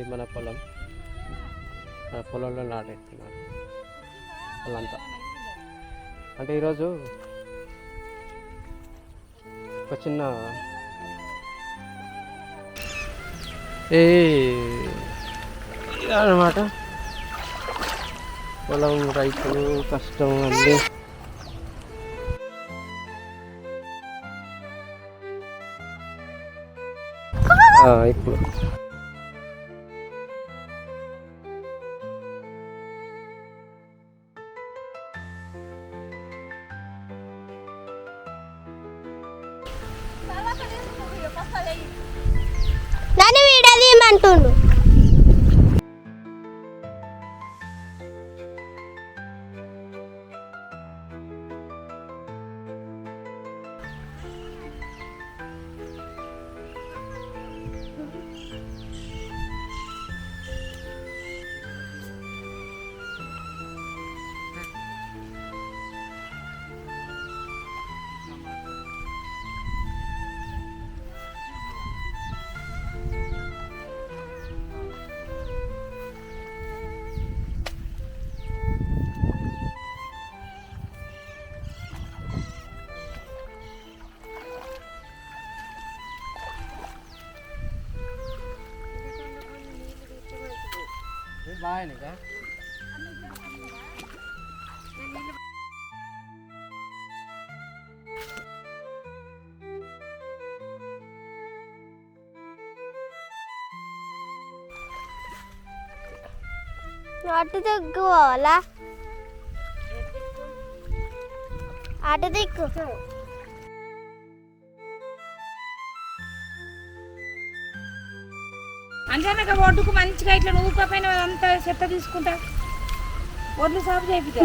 ఇది మన పొలం. మన పొలంలో నాటేస్తున్నారు వాళ్ళంతా అంటే ఈరోజు ఒక చిన్న ఏ అనమాట పొలం రైతులు కష్టం అండి. ఇప్పుడు నన్ను వీడదీయమంటుండు. बाय नाही का ആട്ടത്തേക്ക് പോവല്ല ആട്ടത്തേക്ക്. అంజనక ఒడ్డుకు మంచిగా ఇట్లా నూకపోయిన అంతా చెత్త తీసుకుంటా. ఒడ్లు సాగు చేపితే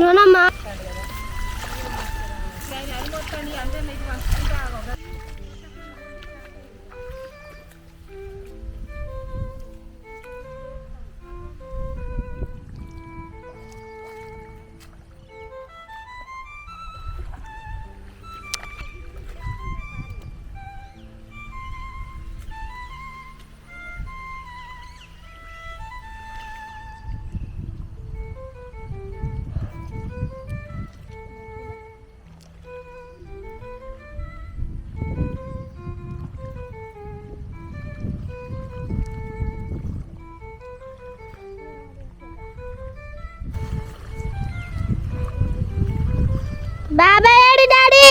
బాబాయ్ ఏడు డాడీ.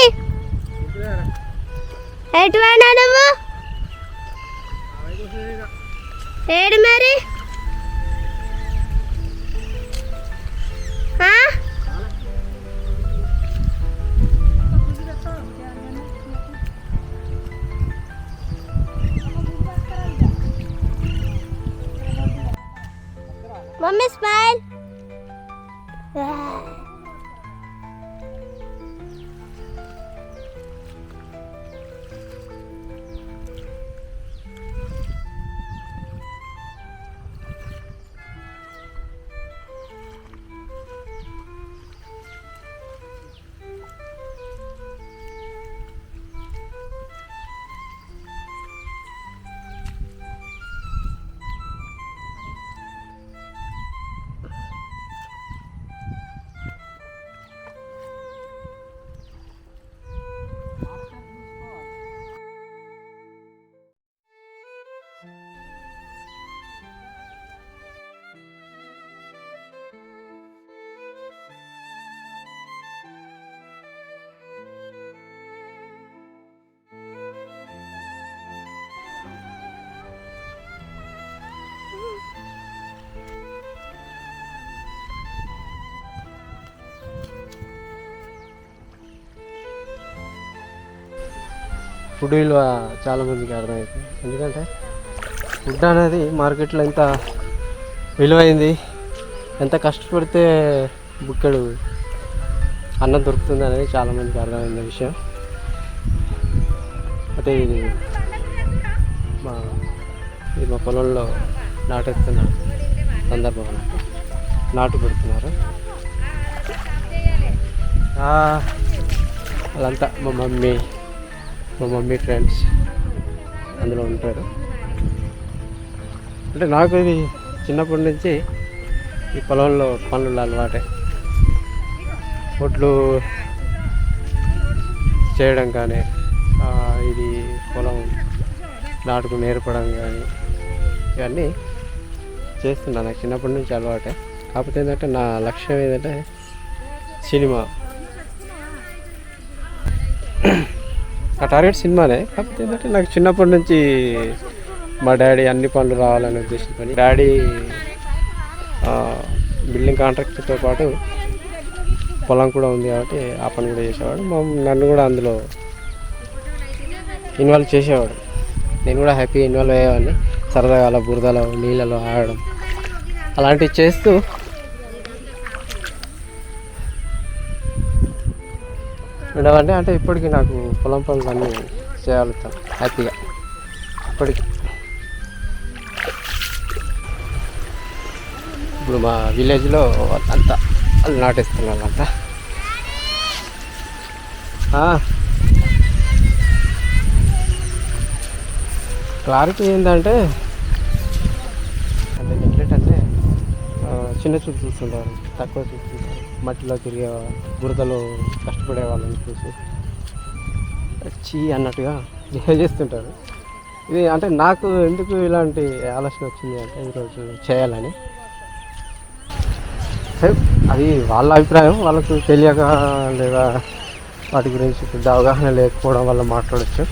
ఎటు పోయినా నువ్వు? ఏడు మరి? ఫుడ్ విలువ చాలామందికి అర్థమవుతుంది ఎందుకంటే ఫుడ్ అనేది మార్కెట్లో ఎంత విలువైంది ఎంత కష్టపడితే బుక్కడు అన్నం దొరుకుతుంది అనేది చాలామందికి అర్థమైన అర్థమైంది విషయం. అయితే ఇది మా ఇది మా పొలంలో నాటేస్తున్న సందర్భం నాటు పెడుతున్నారు. వాళ్ళంతా మా మమ్మీ మా మమ్మీ ఫ్రెండ్స్ అందులో ఉంటారు. అంటే నాకు ఇది చిన్నప్పటి నుంచి ఈ పొలంలో పనులు అలవాటే. ఒడ్లు చేయడం కానీ ఇది పొలం నాటుకు నేర్పడం కానీ ఇవన్నీ చేస్తున్నాను. నాకు చిన్నప్పటి నుంచి అలవాటే. కాకపోతే ఏంటంటే నా లక్ష్యం ఏంటంటే సినిమా. ఆ టార్గెట్ సినిమానే. కాకపోతే ఏంటంటే నాకు చిన్నప్పటి నుంచి మా డాడీ అన్ని పనులు రావాలని ఉద్దేశం పని డాడీ బిల్డింగ్ కాంట్రాక్టర్తో పాటు పొలం కూడా ఉంది కాబట్టి ఆ పని కూడా చేసేవాడు. మా నన్ను కూడా అందులో ఇన్వాల్వ్ చేసేవాడు. నేను కూడా హ్యాపీ ఇన్వాల్వ్ అయ్యేవాడిని. సరదాగా అలా బురదలో నీళ్ళలో ఆడడం అలాంటివి చేస్తూ ఉండవంటే అంటే ఇప్పటికీ నాకు పొలం పనులు అన్నీ చేయగలుగుతాను హ్యాపీగా. ఇప్పటికి. ఇప్పుడు మా విలేజ్లో అంతా వాళ్ళు నాటేస్తున్నారు అంతా క్లారిటీ ఏంటంటే అంటే నెగ్లెట్ అంటే చిన్న చూపు చూస్తుంటారు తక్కువ చూస్తుంటారు. మట్టిలో తిరిగే బురదలో కష్టపడే వాళ్ళని చూసి చీ అన్నట్టుగా బిహేవ్ చేస్తుంటారు. ఇది అంటే నాకు ఎందుకు ఇలాంటి ఆలోచన వచ్చింది అంటే ఈరోజు చేయాలని. సరే, అది వాళ్ళ అభిప్రాయం వాళ్ళకు తెలియక లేదా వాటి గురించి పెద్ద అవగాహన లేకపోవడం వల్ల మాట్లాడచ్చు.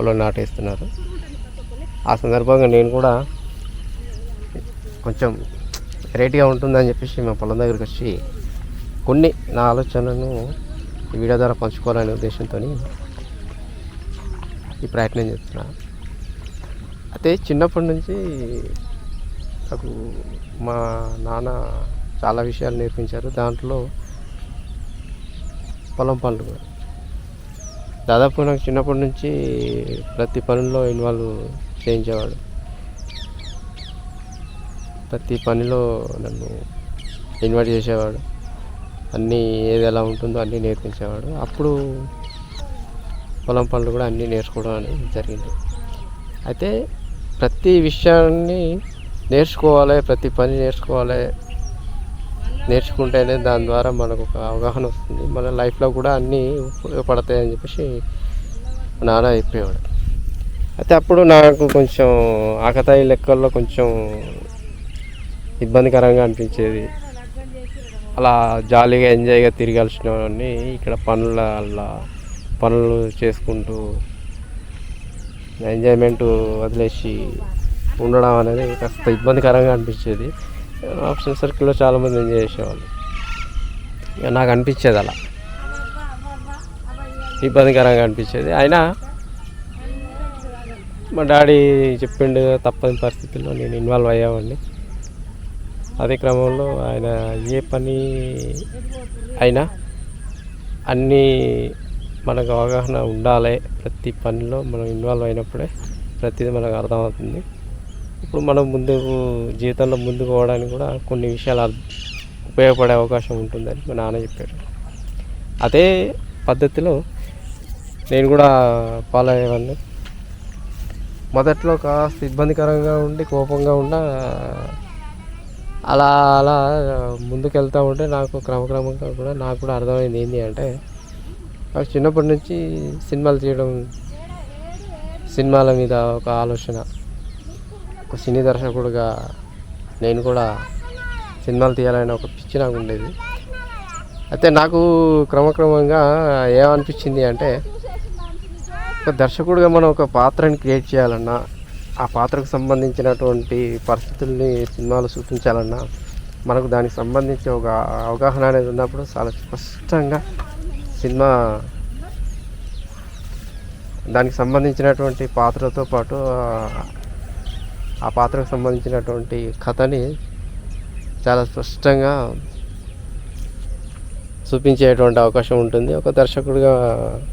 పొలం నాటేస్తున్నారు. ఆ సందర్భంగా నేను కూడా కొంచెం వెరైటీగా ఉంటుందని చెప్పేసి మా పొలం దగ్గరికి వచ్చి కొన్ని నా ఆలోచనలను ఈ వీడియో ద్వారా పంచుకోవాలనే ఉద్దేశంతో ఈ ప్రయత్నం చేస్తున్నా. అయితే చిన్నప్పటి నుంచి నాకు మా నాన్న చాలా విషయాలు నేర్పించారు. దాంట్లో పొలం పనులు దాదాపు నాకు చిన్నప్పటి నుంచి ప్రతి పనుల్లో ఇన్వాల్వ్ చేయించేవాడు. ప్రతి పనిలో నన్ను ఇన్వైట్ చేసేవాడు. అన్నీ ఏది ఎలా ఉంటుందో అన్నీ నేర్పించేవాడు. అప్పుడు పొలం పనులు కూడా అన్నీ నేర్చుకోవడం అనేది జరిగింది. అయితే ప్రతి విషయాన్ని నేర్చుకోవాలి ప్రతి పని నేర్చుకోవాలి నేర్చుకుంటేనే దాని ద్వారా మనకు ఒక అవగాహన వస్తుంది. మన లైఫ్లో కూడా అన్నీ ఉపయోగపడతాయి అని చెప్పేసి మా నాన్న చెప్పేవాడు. అయితే అప్పుడు నాకు కొంచెం ఆకతాయి లెక్కల్లో కొంచెం ఇబ్బందికరంగా అనిపించేది. అలా జాలీగా ఎంజాయ్గా తిరగాల్సిన ఇక్కడ పనుల పనులు చేసుకుంటూ ఎంజాయ్మెంట్ వదిలేసి ఉండడం అనేది కాస్త ఇబ్బందికరంగా అనిపించేది. ఆప్షన్ సర్కిల్లో చాలామంది ఎంజాయ్ చేసేవాళ్ళు. ఇక నాకు అనిపించేది అలా. ఇబ్బందికరంగా అనిపించేది. అయినా మా డాడీ చెప్పిండు తప్పని పరిస్థితుల్లో నేను ఇన్వాల్వ్ అయ్యామండి అదే క్రమంలో ఆయన ఏ పని అయినా అన్నీ మనకు అవగాహన ఉండాలి. ప్రతి పనిలో మనం ఇన్వాల్వ్ అయినప్పుడే ప్రతిదీ మనకు అర్థమవుతుంది. ఇప్పుడు మనం ముందుకు జీవితంలో ముందుకు పోవడానికి కూడా కొన్ని విషయాలు ఉపయోగపడే అవకాశం ఉంటుందని మా నాన్న చెప్పారు. అదే పద్ధతిలో నేను కూడా ఫాలో అయ్యేవాడిని మొదట్లో కాస్త ఇబ్బందికరంగా ఉండి కోపంగా ఉన్న అలా అలా ముందుకు వెళ్తూ ఉంటే నాకు క్రమక్రమంగా కూడా నాకు కూడా అర్థమైంది ఏంటి అంటే నాకు చిన్నప్పటి నుంచి సినిమాలు తీయడం సినిమాల మీద ఒక ఆలోచన. ఒక సినీ దర్శకుడుగా నేను కూడా సినిమాలు తీయాలని ఒక పిచ్చి నాకు ఉండేది. అయితే నాకు క్రమక్రమంగా ఏమనిపించింది అంటే ఒక దర్శకుడిగా మనం ఒక పాత్రని క్రియేట్ చేయాలన్నా ఆ పాత్రకు సంబంధించినటువంటి పరిస్థితుల్ని సినిమాలు చూపించాలన్నా మనకు దానికి సంబంధించి ఒక అవగాహన అనేది ఉన్నప్పుడు చాలా స్పష్టంగా సినిమా దానికి సంబంధించినటువంటి పాత్రతో పాటు ఆ- పాత్రకు సంబంధించినటువంటి కథని చాలా స్పష్టంగా చూపించేటువంటి అవకాశం ఉంటుంది. ఒక దర్శకుడిగా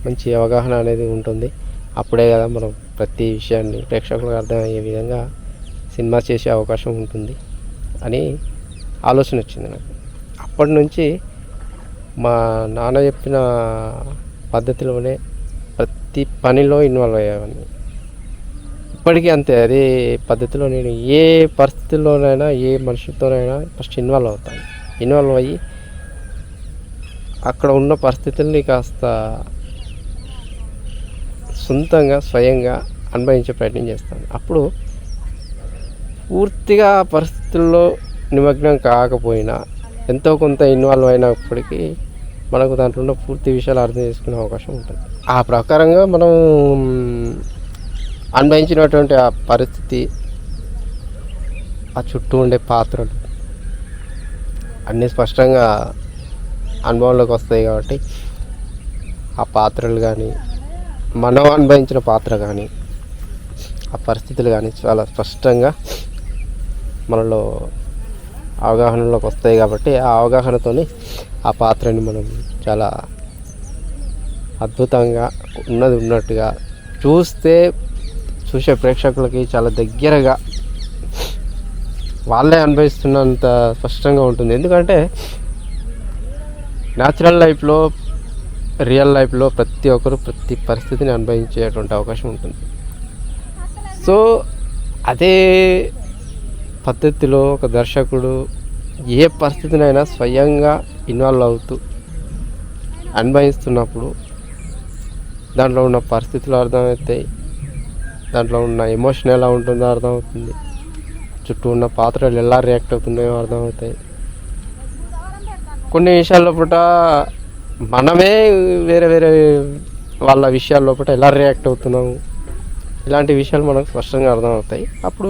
మంచి అవగాహన అనేది ఉంటుంది. అప్పుడే కదా మనం ప్రతి విషయాన్ని ప్రేక్షకులకు అర్థమయ్యే విధంగా సినిమా చేసే అవకాశం ఉంటుంది అని ఆలోచన వచ్చింది నాకు. అప్పటి నుంచి మా నాన్న చెప్పిన పద్ధతిలోనే ప్రతి పనిలో ఇన్వాల్వ్ అయ్యేవాడిని ఇప్పటికీ అంతే. అదే పద్ధతిలో నేను ఏ పరిస్థితుల్లోనైనా ఏ మనుషులతోనైనా ఫస్ట్ ఇన్వాల్వ్ అవుతాను. ఇన్వాల్వ్ అయ్యి అక్కడ ఉన్న పరిస్థితుల్ని కాస్త సొంతంగా స్వయంగా అనుభవించే ప్రయత్నం చేస్తాను. అప్పుడు పూర్తిగా ఆ పరిస్థితుల్లో నిమగ్నం కాకపోయినా ఎంతో కొంత ఇన్వాల్వ్ అయినప్పటికీ మనకు దాంట్లో ఉన్న పూర్తి విషయాలు అర్థం చేసుకునే అవకాశం ఉంటుంది. ఆ ప్రకారంగా మనం అనుభవించినటువంటి ఆ పరిస్థితి ఆ చుట్టూ ఉండే పాత్రలు అన్నీ స్పష్టంగా అనుభవంలోకి వస్తాయి కాబట్టి ఆ పాత్రలు కానీ మనం అనుభవించిన పాత్ర కానీ ఆ పరిస్థితులు కానీ చాలా స్పష్టంగా మనలో అవగాహనలోకి వస్తాయి కాబట్టి ఆ అవగాహనతోని ఆ పాత్రని మనం చాలా అద్భుతంగా ఉన్నది ఉన్నట్టుగా చూస్తే చూసే ప్రేక్షకులకి చాలా దగ్గరగా వాళ్ళే అనుభవిస్తున్నంత స్పష్టంగా ఉంటుంది. ఎందుకంటే న్యాచురల్ లైఫ్లో రియల్ లైఫ్లో ప్రతి ఒక్కరు ప్రతి పరిస్థితిని అనుభవించేటువంటి అవకాశం ఉంటుంది. సో అదే పద్ధతిలో ఒక దర్శకుడు ఏ పరిస్థితినైనా స్వయంగా ఇన్వాల్వ్ అవుతూ అనుభవిస్తున్నప్పుడు దాంట్లో ఉన్న పరిస్థితులు అర్థమవుతాయి దాంట్లో ఉన్న ఎమోషన్ ఎలా ఉంటుందో అర్థమవుతుంది. చుట్టూ ఉన్న పాత్రలు ఎలా రియాక్ట్ అవుతున్నాయో అర్థమవుతాయి. కొన్ని విషయాల పూట మనమే వేరే వేరే వాళ్ళ విషయాల లోపల ఎలా రియాక్ట్ అవుతున్నాము. ఇలాంటి విషయాలు మనకు స్పష్టంగా అర్థమవుతాయి. అప్పుడు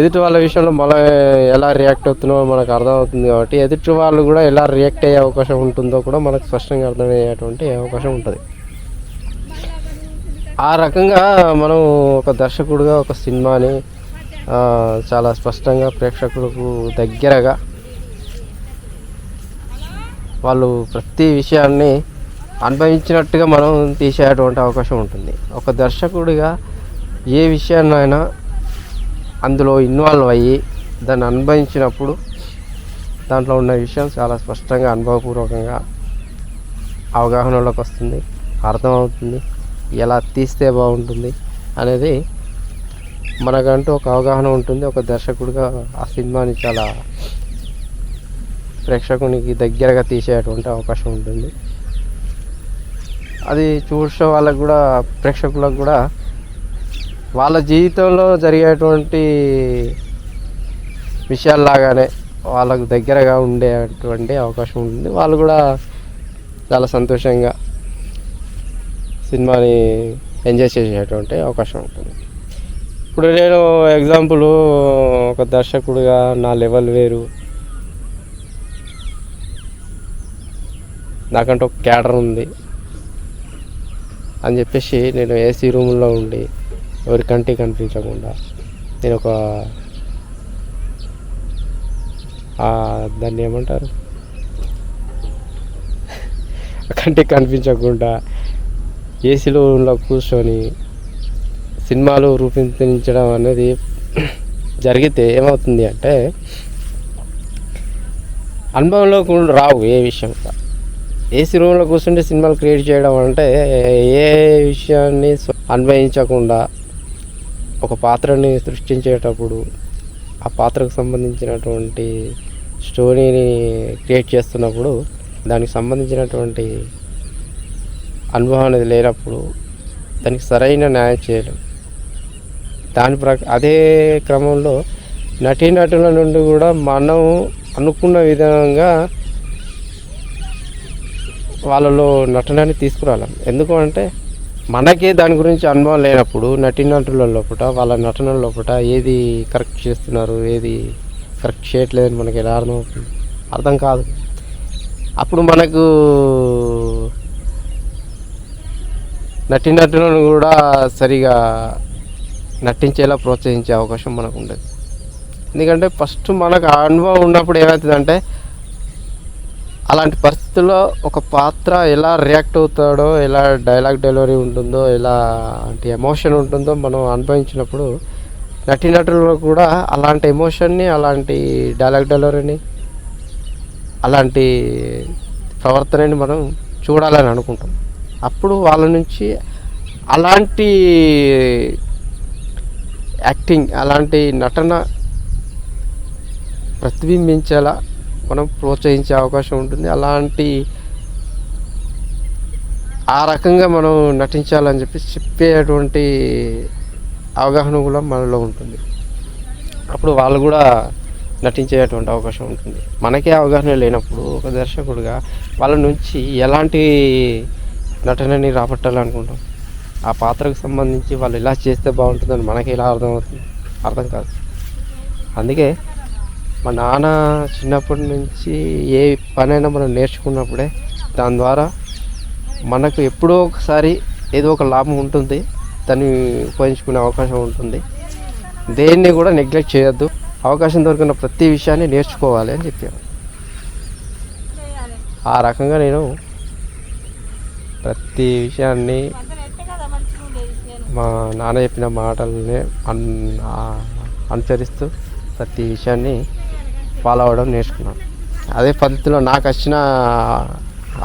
ఎదుటి వాళ్ళ విషయంలో మనం ఎలా రియాక్ట్ అవుతున్నామో మనకు అర్థమవుతుంది కాబట్టి ఎదుటి వాళ్ళు కూడా ఎలా రియాక్ట్ అయ్యే అవకాశం ఉంటుందో కూడా మనకు స్పష్టంగా అర్థమయ్యేటువంటి అవకాశం ఉంటుంది. ఆ రకంగా మనం ఒక దర్శకుడిగా ఒక సినిమాని చాలా స్పష్టంగా ప్రేక్షకులకు దగ్గరగా వాళ్ళు ప్రతి విషయాన్ని అనుభవించినట్టుగా మనం తీసేటువంటి అవకాశం ఉంటుంది. ఒక దర్శకుడిగా ఏ విషయాన్నైనా అందులో ఇన్వాల్వ్ అయ్యి దాన్ని అనుభవించినప్పుడు దాంట్లో ఉన్న విషయం చాలా స్పష్టంగా అనుభవపూర్వకంగా అవగాహనలోకి వస్తుంది అర్థమవుతుంది. ఎలా తీస్తే బాగుంటుంది అనేది మనకంటూ ఒక అవగాహన ఉంటుంది. ఒక దర్శకుడిగా ఆ సినిమాని చాలా ప్రేక్షకునికి దగ్గరగా తీసేటువంటి అవకాశం ఉంటుంది. అది చూసే వాళ్ళకు కూడా ప్రేక్షకులకు కూడా వాళ్ళ జీవితంలో జరిగేటువంటి విషయాల్లాగానే వాళ్ళకు దగ్గరగా ఉండేటువంటి అవకాశం ఉంటుంది. వాళ్ళు కూడా చాలా సంతోషంగా సినిమాని ఎంజాయ్ చేసేటువంటి అవకాశం ఉంటుంది. ఇప్పుడు నేను ఎగ్జాంపుల్ ఒక దర్శకుడిగా నా లెవెల్ వేరు. నాకంటే ఒక క్యాడర్ ఉంది. అని చెప్పేసి నేను ఏసీ రూమ్లో ఉండి ఎవరి కంటి కనిపించకుండా నేను ఒక దాన్ని ఏమంటారు? కంటికి కనిపించకుండా ఏసీలో కూర్చొని సినిమాలు రూపొందించడం అనేది జరిగితే ఏమవుతుంది అంటే అనుభవంలో కూడా రావు ఏ విషయం. కూడా ఏసీ రూమ్లో కూర్చుంటే సినిమాలు క్రియేట్ చేయడం అంటే ఏ విషయాన్ని అనుభవించకుండా అన్వయించకుండా ఒక పాత్రని సృష్టించేటప్పుడు ఆ పాత్రకు సంబంధించినటువంటి స్టోరీని క్రియేట్ చేస్తున్నప్పుడు దానికి సంబంధించినటువంటి అనుభవం అనేది లేనప్పుడు దానికి సరైన న్యాయం చేయడం దాని ప్ర అదే క్రమంలో నటీనటుల నుండి కూడా మనం అనుకున్న విధంగా వాళ్ళలో నటనని తీసుకురాలేం. ఎందుకు అంటే మనకే దాని గురించి అనుభవం లేనప్పుడు నటీనటుల లోపల వాళ్ళ నటన లోపల ఏది కరెక్ట్ చేస్తున్నారు ఏది కరెక్ట్ చేయట్లేదని మనకి ఎలా అర్థమవుతుంది? అర్థం కాదు. అప్పుడు మనకు నటినటులను కూడా సరిగా నటించేలా ప్రోత్సహించే అవకాశం మనకు ఉండదు ఎందుకంటే ఫస్ట్ మనకు అనుభవం ఉన్నప్పుడు ఏమవుతుందంటే అలాంటి పరిస్థితుల్లో ఒక పాత్ర ఎలా రియాక్ట్ అవుతాడో ఎలా డైలాగ్ డెలివరీ ఉంటుందో ఎలాంటి ఎమోషన్ ఉంటుందో మనం అనుభవించినప్పుడు నటీనటుల్లో కూడా అలాంటి ఎమోషన్ని అలాంటి డైలాగ్ డెలివరీని అలాంటి ప్రవర్తనని మనం చూడాలని అనుకుంటాం. అప్పుడు వాళ్ళ నుంచి అలాంటి యాక్టింగ్ అలాంటి నటన ప్రతిబింబించేలా మనం ప్రోత్సహించే అవకాశం ఉంటుంది. అలాంటి ఆ రకంగా మనం నటించాలని చెప్పి చెప్పేటువంటి అవగాహన కూడా మనలో ఉంటుంది. అప్పుడు వాళ్ళు కూడా నటించేటువంటి అవకాశం ఉంటుంది. మనకే అవగాహన లేనప్పుడు ఒక దర్శకుడిగా వాళ్ళ నుంచి ఎలాంటి నటనని రాబట్టాలనుకుంటాం. ఆ పాత్రకు సంబంధించి వాళ్ళు ఇలా చేస్తే బాగుంటుందని మనకి ఎలా అర్థమవుతుంది? అర్థం కాదు. అందుకే మా నాన్న చిన్నప్పటి నుంచి ఏ పనైనా మనం నేర్చుకున్నప్పుడే దాని ద్వారా మనకు ఎప్పుడో ఒకసారి ఏదో ఒక లాభం ఉంటుంది. దాన్ని ఉపయోగించుకునే అవకాశం ఉంటుంది. దేన్ని కూడా నెగ్లెక్ట్ చేయొద్దు. అవకాశం దొరికిన ప్రతి విషయాన్ని నేర్చుకోవాలి అని చెప్పాను ఆ రకంగా నేను ప్రతి విషయాన్ని మా నాన్న చెప్పిన మాటల్ని అన్ అనుసరిస్తూ ప్రతి విషయాన్ని ఫాలో అవ్వడం నేర్చుకున్నాను. అదే పద్ధతిలో నాకు వచ్చిన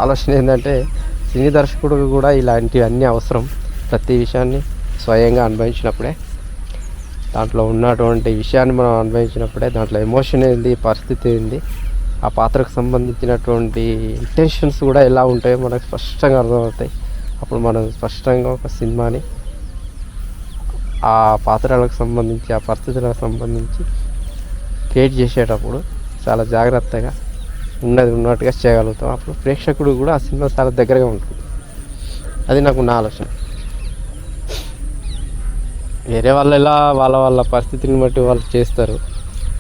ఆలోచన ఏంటంటే సినీ దర్శకుడు కూడా ఇలాంటివన్నీ అవసరం. ప్రతి విషయాన్ని స్వయంగా అనుభవించినప్పుడే దాంట్లో ఉన్నటువంటి విషయాన్ని మనం అనుభవించినప్పుడే దాంట్లో ఎమోషన్ ఏంది పరిస్థితి ఏంది ఆ పాత్రకు సంబంధించినటువంటి ఇంటెన్షన్స్ కూడా ఎలా ఉంటాయో మనకు స్పష్టంగా అర్థమవుతాయి. అప్పుడు మనం స్పష్టంగా ఒక సినిమాని ఆ పాత్రలకు సంబంధించి ఆ పరిస్థితులకు సంబంధించి క్రియేట్ చేసేటప్పుడు చాలా జాగ్రత్తగా ఉన్నది ఉన్నట్టుగా చేయగలుగుతాం. అప్పుడు ప్రేక్షకుడు కూడా ఆ సినిమా చాలా దగ్గరగా ఉంటుంది. అది నాకు నా ఆలోచన. వేరే వాళ్ళు ఎలా వాళ్ళ వాళ్ళ పరిస్థితిని బట్టి వాళ్ళు చేస్తారు.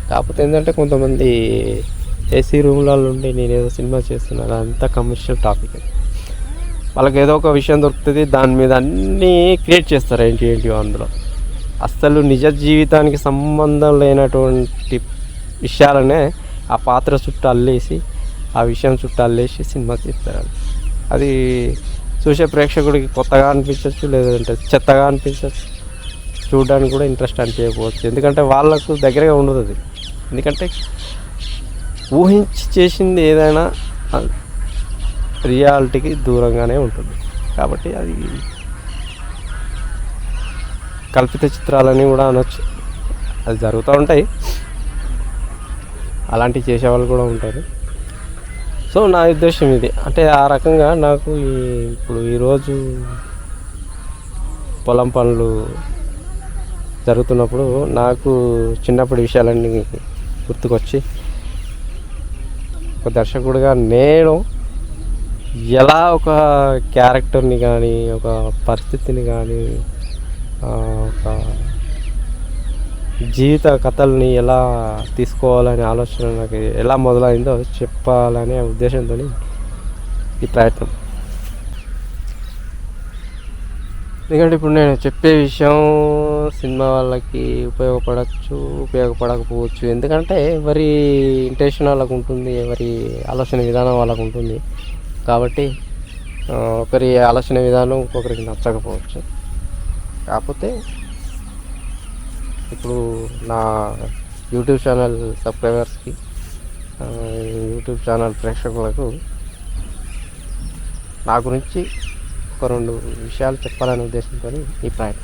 కాకపోతే ఏంటంటే కొంతమంది ఏసీ రూమ్లలో ఉండి నేను ఏదో సినిమా చేస్తున్నాను. అంతా కమర్షియల్ టాపిక్ వాళ్ళకి ఏదో ఒక విషయం దొరుకుతుంది దాని మీద అన్నీ క్రియేట్ చేస్తారు ఏంటి ఏంటి అందులో. అస్సలు నిజ జీవితానికి సంబంధం లేనటువంటి విషయాలనే ఆ పాత్ర చుట్టూ అల్లేసి ఆ విషయం చుట్టూ అల్లేసి సినిమా తీస్తారు అది చూసే ప్రేక్షకుడికి కొత్తగా అనిపించవచ్చు లేదంటే చెత్తగా అనిపించవచ్చు చూడడానికి కూడా ఇంట్రెస్ట్ అనిపించకపోవచ్చు. ఎందుకంటే వాళ్ళకు దగ్గరగా ఉండదు అది. ఎందుకంటే ఊహించి చేసింది ఏదైనా రియాలిటీకి దూరంగానే ఉంటుంది. కాబట్టి అది కల్పిత చిత్రాలని కూడా అనొచ్చు. అది జరుగుతూ ఉంటాయి. అలాంటివి చేసేవాళ్ళు కూడా ఉంటారు. సో నా ఉద్దేశం ఇది. అంటే ఆ రకంగా నాకు ఈ ఇప్పుడు ఈరోజు పొలం పనులు జరుగుతున్నప్పుడు నాకు చిన్నప్పటి విషయాలన్నీ గుర్తుకొచ్చి ఒక దర్శకుడిగా నేను ఎలా ఒక క్యారెక్టర్ని కానీ ఒక పరిస్థితిని కానీ ఒక జీవిత కథల్ని ఎలా తీసుకోవాలనే ఆలోచన నాకు ఎలా మొదలైందో చెప్పాలనే ఉద్దేశంతో ఈ ప్రయత్నం. ఎందుకంటే ఇప్పుడు నేను చెప్పే విషయం సినిమా వాళ్ళకి ఉపయోగపడచ్చు ఉపయోగపడకపోవచ్చు. ఎందుకంటే ఎవరి ఇంటెన్షన్ వాళ్ళకు ఉంటుంది ఎవరి ఆలోచన విధానం వాళ్ళకు ఉంటుంది. కాబట్టి ఒకరి ఆలోచన విధానం ఇంకొకరికి నచ్చకపోవచ్చు. కాకపోతే ఇప్పుడు నా యూట్యూబ్ ఛానల్ సబ్స్క్రైబర్స్కి యూట్యూబ్ ఛానల్ ప్రేక్షకులకు నా గురించి ఒక రెండు విషయాలు చెప్పాలనే ఉద్దేశంతో ఈ ప్రయాణం